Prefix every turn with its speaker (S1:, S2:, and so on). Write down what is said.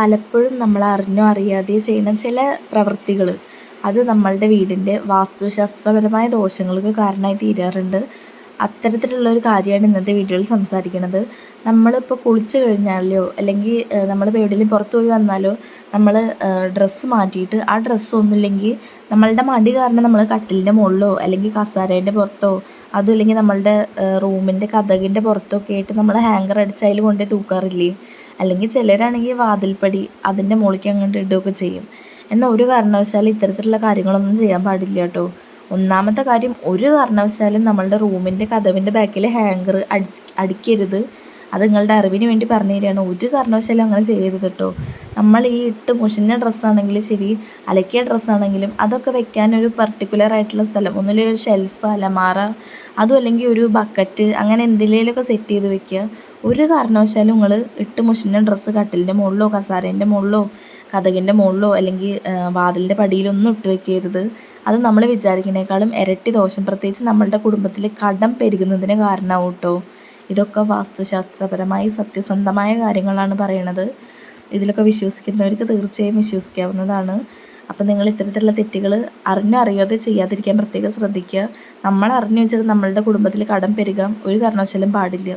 S1: പലപ്പോഴും നമ്മൾ അറിഞ്ഞോ അറിയാതെ ചെയ്യുന്ന ചില പ്രവൃത്തികൾ അത് നമ്മളുടെ വീടിന്റെ വാസ്തുശാസ്ത്രപരമായ ദോഷങ്ങൾക്ക് കാരണമായി തീരാറുണ്ട്. അത്തരത്തിലുള്ള ഒരു കാര്യമാണ് ഇന്നത്തെ വീഡിയോയിൽ സംസാരിക്കുന്നത് നമ്മളിപ്പോൾ കുളിച്ച് കഴിഞ്ഞാലോ അല്ലെങ്കിൽ നമ്മളിപ്പോൾ എവിടെയെങ്കിലും പുറത്തു പോയി വന്നാലോ നമ്മൾ ഡ്രസ്സ് മാറ്റിയിട്ട് ആ ഡ്രസ്സ് ഒന്നുമില്ലെങ്കിൽ നമ്മളുടെ മടി കാരണം നമ്മൾ കട്ടിലിന്റെ മുകളിലോ അല്ലെങ്കിൽ കസാരേന്റെ പുറത്തോ അതും ഇല്ലെങ്കിൽ നമ്മളുടെ റൂമിന്റെ കതകിന്റെ പുറത്തൊക്കെ ആയിട്ട് നമ്മൾ ഹാങ്കർ അടിച്ച് അതിൽ കൊണ്ടുപോയി തൂക്കാറില്ലേ? അല്ലെങ്കിൽ ചിലരാണെങ്കിൽ വാതിൽപ്പടി അതിന്റെ മുകളിലേക്ക് അങ്ങോട്ട് ഇടുകയൊക്കെ ചെയ്യും. എന്നാൽ ഒരു കാരണവശാലും ഇത്തരത്തിലുള്ള കാര്യങ്ങളൊന്നും ചെയ്യാൻ പാടില്ല കേട്ടോ. ഒന്നാമത്തെ കാര്യം ഒരു കാരണവശാലും നമ്മളുടെ റൂമിന്റെ കഥവിന്റെ ബാക്കിൽ ഹാങ്കർ അടി അടിക്കരുത്. അത് നിങ്ങളുടെ അറിവിന് വേണ്ടി പറഞ്ഞു തരികയാണ്. ഒരു കാരണവശാലും അങ്ങനെ ചെയ്യരുത് കേട്ടോ നമ്മൾ ഈ ഇട്ട് മുഷിഞ്ഞ ഡ്രസ്സാണെങ്കിലും ശരി അലക്കിയ ഡ്രസ്സാണെങ്കിലും അതൊക്കെ വെക്കാൻ ഒരു പർട്ടിക്കുലർ ആയിട്ടുള്ള സ്ഥലം. ഒന്നുമില്ല ഒരു ഷെൽഫ് അലമാറ അതും അല്ലെങ്കിൽ ഒരു ബക്കറ്റ് അങ്ങനെ എന്തിലേലൊക്കെ സെറ്റ് ചെയ്ത് വെക്കുക. ഒരു കാരണവശാലും നിങ്ങൾ ഇട്ട് മുഷിഞ്ഞ ഡ്രസ്സ് കട്ടിലിന്റെ മുകളിലോ കസാരേന്റെ മുകളിലോ കഥകിന്റെ മുകളിലോ അല്ലെങ്കിൽ വാതിലിന്റെ പടിയിലൊന്നും ഇട്ട് വെക്കരുത്. അത് നമ്മൾ വിചാരിക്കുന്നതിനേക്കാളും ഇരട്ടി ദോഷം. പ്രത്യേകിച്ച് നമ്മളുടെ കുടുംബത്തിൽ കടം പെരുകുന്നതിന് കാരണമാവും കേട്ടോ ഇതൊക്കെ വാസ്തുശാസ്ത്രപരമായി സത്യസന്ധമായ കാര്യങ്ങളാണ് പറയണത്. ഇതിലൊക്കെ വിശ്വസിക്കുന്നവർക്ക് തീർച്ചയായും വിശ്വസിക്കാവുന്നതാണ്. അപ്പം നിങ്ങൾ ഇത്തരത്തിലുള്ള തെറ്റുകൾ അറിഞ്ഞോ അറിയാതെ ചെയ്യാതിരിക്കാൻ പ്രത്യേകം ശ്രദ്ധിക്കുക. നമ്മൾ അറിഞ്ഞു വെച്ചിട്ട് നമ്മളുടെ കുടുംബത്തിൽ കടം പെരുകാം ഒരു കാരണവശാലും പാടില്ല.